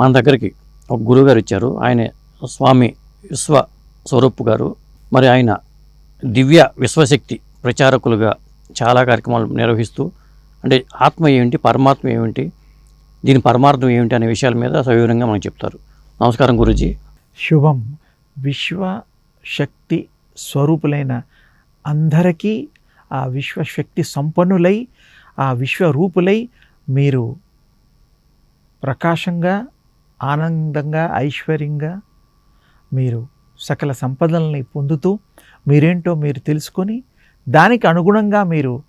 మన దగ్గరికి ఒక గురువుగారు ఇచ్చారు ఆయన స్వామి విశ్వ స్వరూప్ గారు. మరి ఆయన దివ్య విశ్వశక్తి ప్రచారకులుగా చాలా కార్యక్రమాలు నిర్వహిస్తూ అంటే ఆత్మ ఏమిటి పరమాత్మ ఏమిటి దీని పరమార్థం ఏమిటి అనే విషయాల మీద సవివరంగా మనకు చెప్తారు. నమస్కారం గురుజీ. శుభం. విశ్వ శక్తి స్వరూపులైన అందరికీ ఆ విశ్వశక్తి సంపన్నులై ఆ విశ్వరూపులై మీరు ప్రకాశంగా ఆనందంగా ఐశ్వర్యంగా మీరు సకల సంపదల్ని పొందుతూ మీరేంటో మీరు తెలుసుకొని దానికి అనుగుణంగా మీరు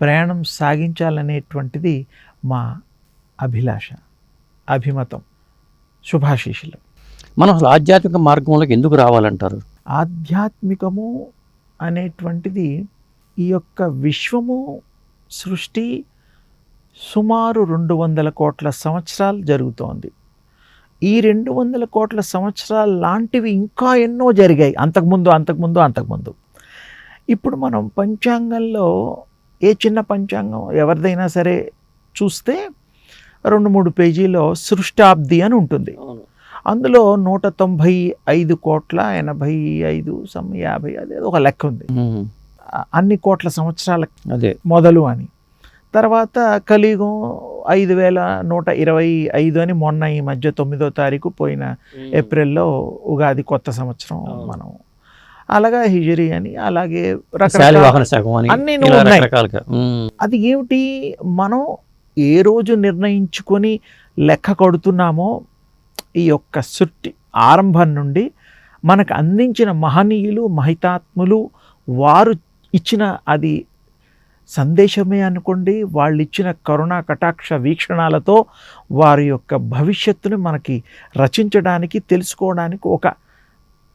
ప్రయాణం సాగించాలనేటువంటిది మా అభిలాష అభిమతం శుభాశీషులు మనం అసలు ఆధ్యాత్మిక మార్గంలోకి ఎందుకు రావాలంటారు? ఆధ్యాత్మికము అనేటువంటిది ఈ యొక్క విశ్వము సృష్టి సుమారు రెండు వందల కోట్ల సంవత్సరాలు జరుగుతోంది. ఈ రెండు వందల కోట్ల సంవత్సరాలు లాంటివి ఇంకా ఎన్నో జరిగాయి. అంతకుముందు అంతకుముందు అంతకుముందు. ఇప్పుడు మనం పంచాంగంలో ఏ చిన్న పంచాంగం ఎవరిదైనా సరే చూస్తే రెండు మూడు పేజీలో సృష్టాబ్ది అని ఉంటుంది. అందులో నూట తొంభై ఐదు కోట్ల ఎనభై ఐదు సమ్ యాభై అదే ఒక లెక్క ఉంది. అన్ని కోట్ల సంవత్సరాల అదే. మొదలు అని. తర్వాత కలియుగం ఐదు వేల నూట ఇరవై ఐదు అని మొన్న ఈ మధ్య తొమ్మిదో తారీఖు పోయిన ఏప్రిల్లో ఉగాది కొత్త సంవత్సరం. మనం. అలాగా హిజరీ అని అలాగే అన్నీ అది ఏమిటి? మనం ఏ రోజు నిర్ణయించుకొని లెక్క కడుతున్నామో ఈ యొక్క సృష్టి ఆరంభం నుండి మనకు అందించిన మహనీయులు మహితాత్ములు వారు ఇచ్చిన అది సందేశమే అనుకోండి వాళ్ళు ఇచ్చిన కరుణా కటాక్ష వీక్షణాలతో వారి యొక్క భవిష్యత్తును మనకి రచించడానికి తెలుసుకోవడానికి ఒక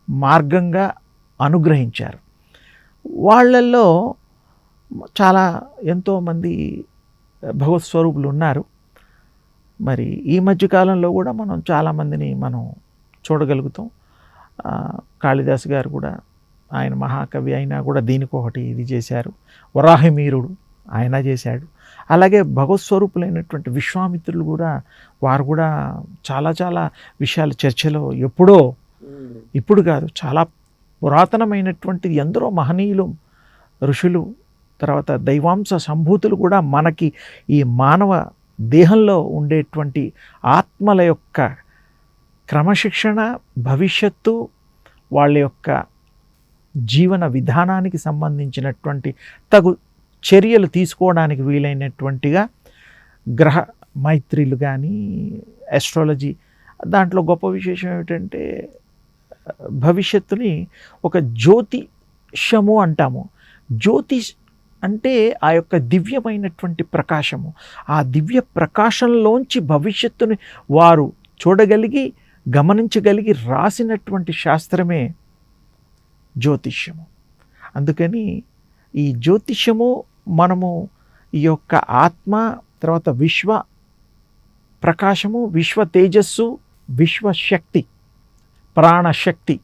మార్గంగా అనుగ్రహించారు. వాళ్ళల్లో చాలా ఎంతోమంది భగవత్ స్వరూపులు ఉన్నారు మరి ఈ మధ్యకాలంలో కూడా మనం చాలామందిని మనం చూడగలుగుతాం. కాళిదాస్ గారు కూడా ఆయన మహాకవి అయినా కూడా దీనికి ఒకటి ఇది చేశారు. వరాహిమీరుడు ఆయన చేశాడు. అలాగే భగవత్స్వరూపులైనటువంటి విశ్వామిత్రులు కూడా వారు కూడా చాలా చాలా విషయాలు చర్చలో ఎప్పుడో ఇప్పుడు కాదు చాలా పురాతనమైనటువంటి ఎందరో మహనీయులు ఋషులు తర్వాత దైవాంశ సంభూతులు కూడా మనకి ఈ మానవ దేహంలో ఉండేటువంటి ఆత్మల యొక్క క్రమశిక్షణ భవిష్యత్తు వాళ్ళ యొక్క జీవన విధానానికి సంబంధించినటువంటి తగు చర్యలు తీసుకోవడానికి వీలైనటువంటిగా గ్రహ మైత్రిలు కానీ ఆస్ట్రాలజీ దాంట్లో గొప్ప విశేషం ఏమిటంటే భవిష్యత్తుని ఒక జ్యోతిషము అంటాము. జ్యోతిష్ అంటే ఆ యొక్క దివ్యమైనటువంటి ప్రకాశము. ఆ దివ్య ప్రకాశంలోంచి భవిష్యత్తుని వారు చూడగలిగి గమనించగలిగి రాసినటువంటి శాస్త్రమే జ్యోతిష్యము. అందుకని ఈ జ్యోతిష్యము మనము ఈ యొక్క ఆత్మ తర్వాత విశ్వ ప్రకాశము విశ్వ తేజస్సు విశ్వశక్తి ప్రాణశక్తి